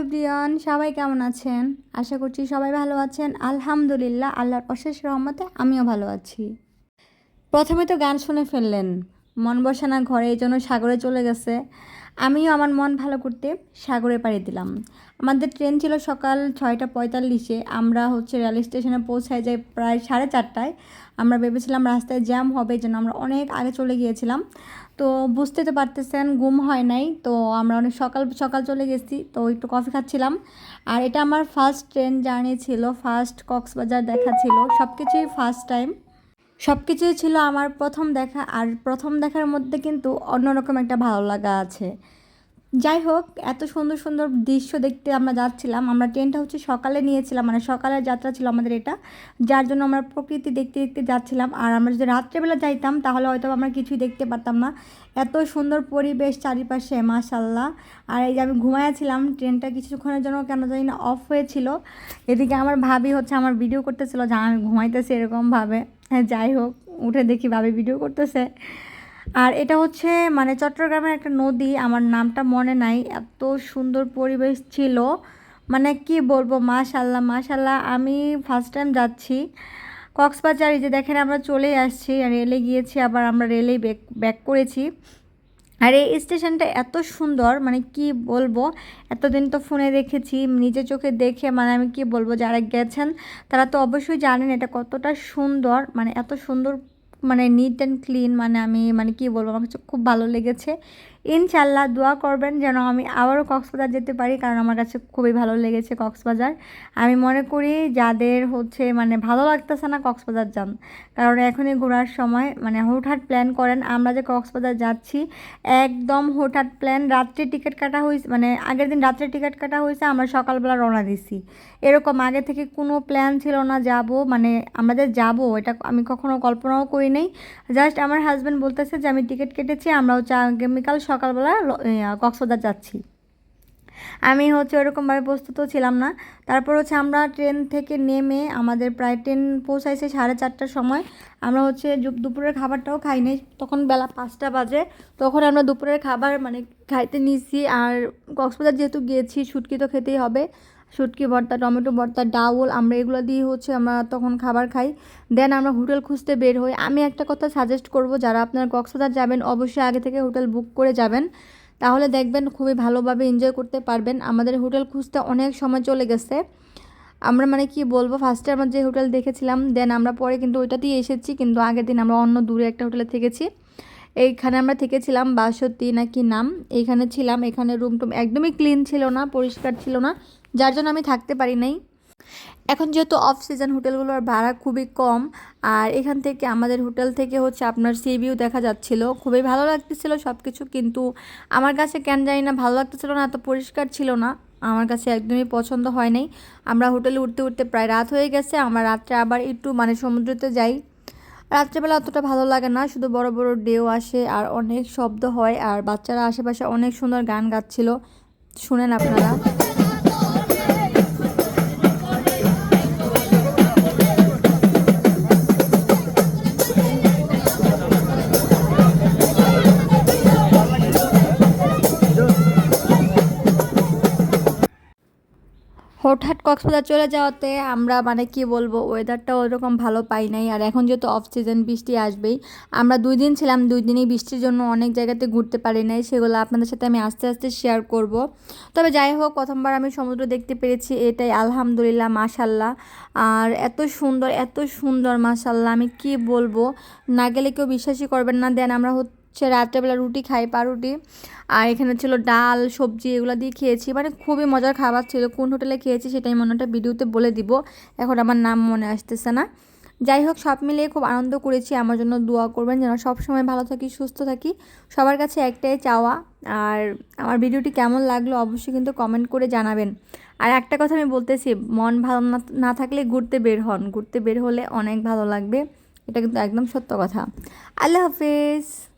Everyone, সবাই কেমন আছেন? আশা করছি সবাই ভালো আছেন। আলহামদুলিল্লাহ, আল্লাহর অশেষ রহমতে আমিও ভালো আছি। প্রথমে তো গান শুনে ফেললেন। মন বসে না ঘরে, এই জন্য সাগরে চলে গেছে। আমিও আমার মন ভালো করতে সাগরে পাড়ি দিলাম। আমাদের ট্রেন ছিল সকাল ছয়টা পঁয়তাল্লিশে। আমরা হচ্ছে রেল স্টেশনে পৌঁছায় যাই প্রায় সাড়ে চারটায়। আমরা ভেবেছিলাম রাস্তায় জ্যাম হবে জন্য আমরা অনেক আগে চলে গিয়েছিলাম। তো বুঝতে তো পারতেছেন, ঘুম হয় নাই। তো আমরা অনেক সকাল সকাল চলে গেছি। তো একটু কফি খাচ্ছিলাম। আর এটা আমার ফার্স্ট ট্রেন জার্নি ছিল ফার্স্ট কক্সবাজার দেখা ছিল। সব কিছুই ফার্স্ট টাইম সব কিছুই ছিল আমার প্রথম দেখা, আর প্রথম দেখার মধ্যে কিন্তু অন্যরকম একটা ভালো লাগা আছে। যাই হোক, এত সুন্দর সুন্দর দৃশ্য দেখতে আমরা যাচ্ছিলাম। আমরা ট্রেনটা হচ্ছে সকালে নিয়েছিলাম মানে সকালের যাত্রা ছিল আমাদের এটা। যার জন্য আমরা প্রকৃতি দেখতে দেখতে যাচ্ছিলাম। আর আমরা যদি রাত্রেবেলা যাইতাম, তাহলে হয়তো আমরা কিছুই দেখতে পারতাম না। এত সুন্দর পরিবেশ চারিপাশে মাশাল্লাহ আর এই যে আমি ঘুমাইয়াছিলাম, ট্রেনটা কিছুক্ষণের জন্য কেন জানি না অফ হয়েছিল। এদিকে আমার ভাবি হচ্ছে আমার ভিডিও করতেছিল যা আমি ঘুমাইতেছি এরকমভাবে। যাই হোক, উঠে দেখি ভাবে ভিডিও করতেছে। আর এটা হচ্ছে মানে চট্টগ্রামের একটা নদী, আমার নামটা মনে নাই, এত সুন্দর পরিবেশ ছিল। মানে কি বলব, মাশাল্লাহ মাশাল্লাহ, আমি ফার্স্ট টাইম যাচ্ছি। কক্সবাজার যে দেখেন আমরা চলেই আসছি রেলে গিয়েছি, আবার আমরা রেলেই ব্যাক ব্যাক করেছি। আর এই স্টেশনটা এত সুন্দর মানে কি বলব, এতদিন তো ফোনে দেখেছি নিজে চোখে দেখে মানে আমি কি বলব, যারা গেছেন, তারা তো অবশ্যই জানেন এটা কতটা সুন্দর মানে এত সুন্দর মানে নিট অ্যান্ড ক্লিন মানে আমি মানে কি বলব, আমার কাছে খুব ভালো লেগেছে। ইনশাল্লাহ দোয়া করবেন যেন আমি আবারও কক্সবাজার যেতে পারি, কারণ আমার কাছে খুবই ভালো লেগেছে কক্সবাজার। আমি মনে করি যাদের হচ্ছে মানে ভালো লাগতেছে না কক্সবাজার যান, কারণ এখনই ঘোরার সময় মানে হুটহাট প্ল্যান করেন, আমরা যে কক্সবাজার যাচ্ছি, একদম হুটহাট প্ল্যান রাত্রে টিকিট কাটা হয়েছে মানে আগের দিন রাত্রে টিকিট কাটা হয়েছে আমরা সকালবেলা রওনা দিছি। এরকম আগে থেকে কোনো প্ল্যান ছিল না যাব মানে আমরা যে যাব, এটা আমি কখনো কল্পনাও করি নাই। জাস্ট আমার হাজব্যান্ড বলতেছে যে, আমি টিকিট কেটেছি আমরা হচ্ছে আগামীকাল সকালবেলা কক্সবাজার যাচ্ছি। আমি হচ্ছে ওরকমভাবে প্রস্তুতও ছিলাম না। তারপর হচ্ছে আমরা ট্রেন থেকে নেমে আমাদের প্রায় ট্রেন পৌঁছাইছে সাড়ে চারটার সময়। আমরা হচ্ছে দুপুরের খাবারটাও খাই নাই। তখন বেলা পাঁচটা বাজে। তখন আমরা দুপুরের খাবার মানে খাইতে নিয়েছি আর কক্সবাজার যেহেতু গিয়েছি শুটকি তো খেতেই হবে। শুটকি ভর্তা, টমেটো ভর্তা, ডাউল, আমরা এগুলো দিয়ে হচ্ছে আমরা তখন খাবার খাই। দেন আমরা হোটেল খুঁজতে বের হই। আমি একটা কথা সাজেস্ট করব, যারা আপনারা কক্সবাজার যাবেন, অবশ্যই আগে থেকে হোটেল বুক করে যাবেন। তাহলে দেখবেন খুবই ভালোভাবে এনজয় করতে পারবেন। আমাদের হোটেল খুঁজতে অনেক সময় চলে গেছে। আমরা মানে কি বলব ফার্স্টে আমরা যে হোটেল দেখেছিলাম দেন আমরা পরে কিন্তু ওইটাতেই এসেছি, কিন্তু আগের দিন আমরা অন্য দূরে একটা হোটেলে থেকেছি। এইখানে আমরা থেকেছিলাম বাসতী নাকি নাম। এইখানে ছিলাম, এখানে রুম টুম একদমই ক্লিন ছিল না, পরিষ্কার ছিল না। যার জন্য আমি থাকতে পারি নাই। এখন যেহেতু অফ সিজন হোটেলগুলোর ভাড়া খুবই কম, আর এখান থেকে আমাদের হোটেল থেকে হচ্ছে আপনার সি ভিউ দেখা যাচ্ছিল। খুবই ভালো লাগতেছিল সব কিছু কিন্তু আমার কাছে কেন জানি না, ভালো লাগতেছিল না, এত পরিষ্কার ছিল না। আমার কাছে একদমই পছন্দ হয় নাই। আমরা হোটেলে উঠতে উঠতে প্রায় রাত হয়ে গেছে, আমরা রাত্রে আবার একটু মানে সমুদ্রতে যাই। রাত্রেবেলা অতটা ভালো লাগে না, শুধু বড় বড় ডেও আসে আর অনেক শব্দ হয়, আর বাচ্চারা আশেপাশে অনেক সুন্দর গান গাচ্ছিল। শুনেন আপনারা। কক্সবাজার চলে যাওয়াতে আমরা মানে কি বলব ওয়েদারটা ওরকম ভালো পাই নাই। আর এখন যেহেতু অফ সিজন বৃষ্টি আসবেই। আমরা দুই দিন ছিলাম, দুই দিনই বৃষ্টির জন্য অনেক জায়গাতে ঘুরতে পারি নাই। সেগুলো আপনাদের সাথে আমি আস্তে আস্তে শেয়ার করব। তবে যাই হোক, প্রথমবার আমি সমুদ্র দেখতে পেরেছি, এটাই আলহামদুলিল্লাহ মাশাল্লাহ আর এত সুন্দর এত সুন্দর মাশাল্লাহ আমি কি বলব? না গেলে কেউ বিশ্বাসই করবেন না। দেন আমরা হচ্ছে রাত্রেবেলা রুটি খাই পাউরুটি আর এখানে ছিল ডাল, সবজি, এগুলো দিয়ে খেয়েছি। মানে খুবই মজার খাবার ছিল। কোন হোটেলে খেয়েছি সেটাই মনে একটা ভিডিওতে বলে দিব। এখন আমার নাম মনে আসতেছে না। যাই হোক, সব মিলিয়ে খুব আনন্দ করেছি। আমার জন্য দোয়া করবেন যেন সব সময় ভালো থাকি, সুস্থ থাকি। সবার কাছে একটাই চাওয়া। আর আমার ভিডিওটি কেমন লাগল অবশ্যই কিন্তু কমেন্ট করে জানাবেন। আর একটা কথা আমি বলতেছি, মন ভালো না থাকলে ঘুরতে বের হন। ঘুরতে বের হলে অনেক ভালো লাগবে। এটা কিন্তু একদম সত্য কথা। আল্লাহ হাফেজ।